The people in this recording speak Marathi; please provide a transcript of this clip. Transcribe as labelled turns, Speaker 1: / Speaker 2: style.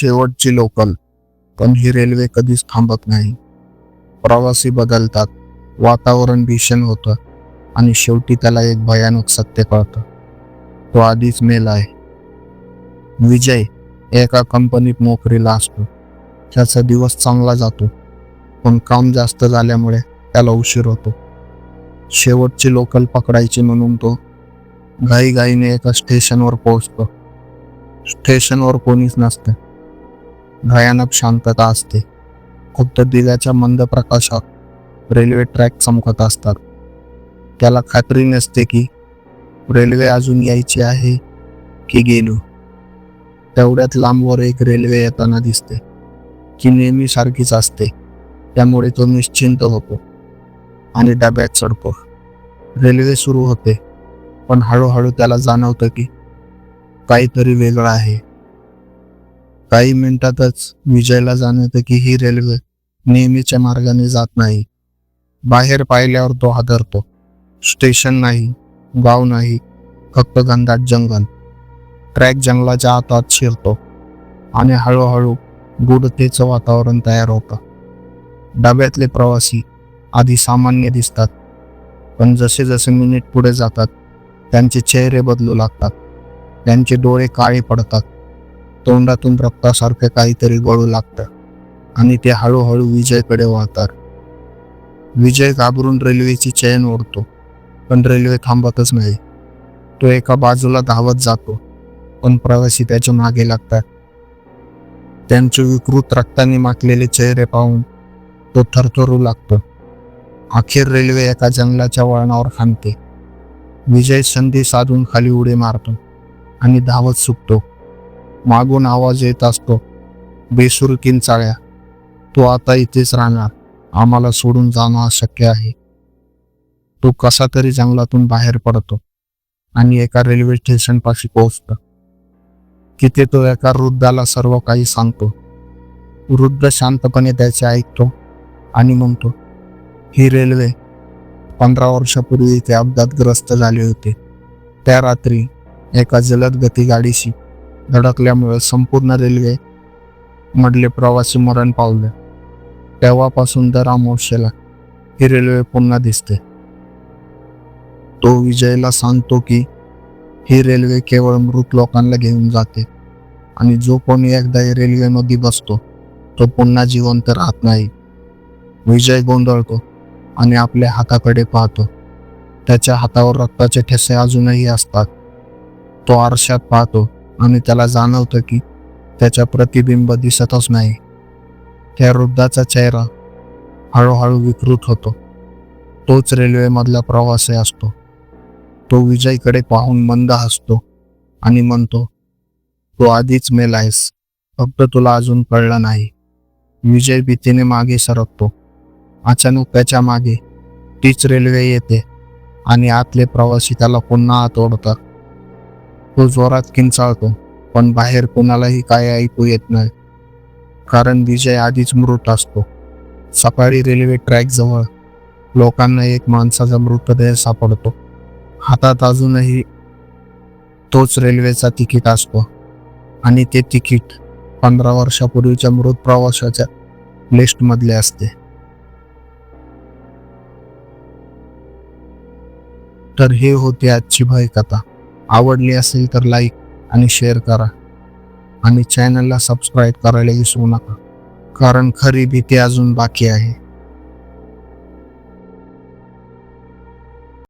Speaker 1: शेवटची लोकल. पण ही रेल्वे कधीच थांबत नाही. प्रवासी बदलतात. वातावरण भीषण होतं. आणि शेवटी त्याला एक भयानक सत्य कळतं. तो आधीच मेला आहे. विजय एका कंपनीत नोकरीला असतो. त्याचा दिवस चांगला जातो. पण काम जास्त झाल्यामुळे त्याला उशीर होतो. शेवटची लोकल पकडायची म्हणून तो घाईघाईने एका स्टेशनवर पोहोचतो. स्टेशनवर कोणीच नसतं. भयानक शांतता असते. फक्त दिव्याच्या मंद प्रकाशात रेल्वे ट्रॅक चमकत असतात. त्याला खात्री नसते की रेल्वे अजून यायची आहे की गेलो. तेवढ्यात लांबवर एक रेल्वे येताना दिसते की नेहमी सारखीच असते. त्यामुळे तो निश्चिंत होतो आणि डब्यात चढतो. रेल्वे सुरू होते पण हळूहळू त्याला जाणवतं की काहीतरी वेगळं आहे. काही मिनिटातच विजयला जाणवतं की ही रेल्वे नेहमीच्या मार्गाने जात नाही. बाहेर पाहिल्यावर तो हादरतो. स्टेशन नाही गाव नाही फक्त घनदाट जंगल. ट्रॅक जंगलाच्या आतात शिरतो आणि हळूहळू गुडतेचं वातावरण तयार होतं. डब्यातले प्रवासी आधी सामान्य दिसतात पण जसे जसे मिनिट पुढे जातात त्यांचे चेहरे बदलू लागतात. त्यांचे डोळे काळे पडतात. तोंडातून रक्तासारखे काहीतरी गळू लागतं आणि ते हळूहळू विजयकडे वळतात विजय घाबरून रेल्वेची चैन ओढतो पण रेल्वे थांबतच नाही. तो एका बाजूला धावत जातो पण प्रवासी त्याच्यामागे लागतात. त्यांचे विकृत रक्ताने माखलेले चेहरे पाहून तो थरथरू लागतो. अखेर रेल्वे एका जंगलाच्या वळणावर थांबते. विजय संधी साधून खाली उडी मारतो आणि धावत सुटतो. मागून आवाज येत असतो. बेसूर किंचाळ्या तो आता इथेच राहणार. आम्हाला सोडून जाणं अशक्य आहे. तो कसा तरी जंगलातून बाहेर पडतो आणि एका रेल्वे स्टेशन पाशी पोहोचतो. तिथे तो एका वृद्धाला सर्व काही सांगतो. वृद्ध शांतपणे त्याचे ऐकतो आणि म्हणतो ही रेल्वे पंधरा वर्षापूर्वी इथे अपघातग्रस्त झाले होते. त्या रात्री एका जलद गती गाडीशी धडकल्यामुळे संपूर्ण रेल्वे मधले प्रवासी मरण पावले. तेव्हापासून दर अमावश्येला ही रेल्वे पुन्हा दिसते. तो विजयला सांगतो की ही रेल्वे केवळ मृत लोकांना घेऊन जाते आणि जो कोणी एकदा रेल्वेमध्ये बसतो तो पुन्हा जिवंत राहत नाही. विजय गोंधळतो आणि आपल्या हाताकडे पाहतो. त्याच्या हातावर रक्ताचे ठेसे अजूनही असतात. तो आरशात पाहतो. आणि त्याला जाणवतं की त्याच्या प्रतिबिंब दिसतच नाही. त्या वृद्धाचा चेहरा हळूहळू विकृत होतो. तोच रेल्वेमधला प्रवासी असतो. तो विजयकडे पाहून मंद हसतो आणि म्हणतो तू आधीच मेलायस फक्त तुला अजून कळलं नाही. विजय भीतीने मागे सरकतो. अचानक त्याच्यामागे तीच रेल्वे येते आणि आतले प्रवासी त्याला पुन्हा आत ओढतात तो जोरात किंचाळतो. पण बाहेर कोणालाही काय ऐकू येत नाही. कारण विजय आधीच मृत असतो. सकाळी रेल्वे ट्रॅक जवळ लोकांना एक माणसाचा मृतदेह सापडतो. हातात अजूनही तोच रेल्वेचा तिकीट असतो. आणि ते तिकीट पंधरा वर्षापूर्वीच्या मृत प्रवाशाच्या लिस्टमधले असते. तर हे होते आजची भय कथा आवडली असेल तर लाईक आणि शेअर करा. आणि चॅनलला सबस्क्राईब करायला विसरू नका. कारण खरी भीती अजून बाकी आहे.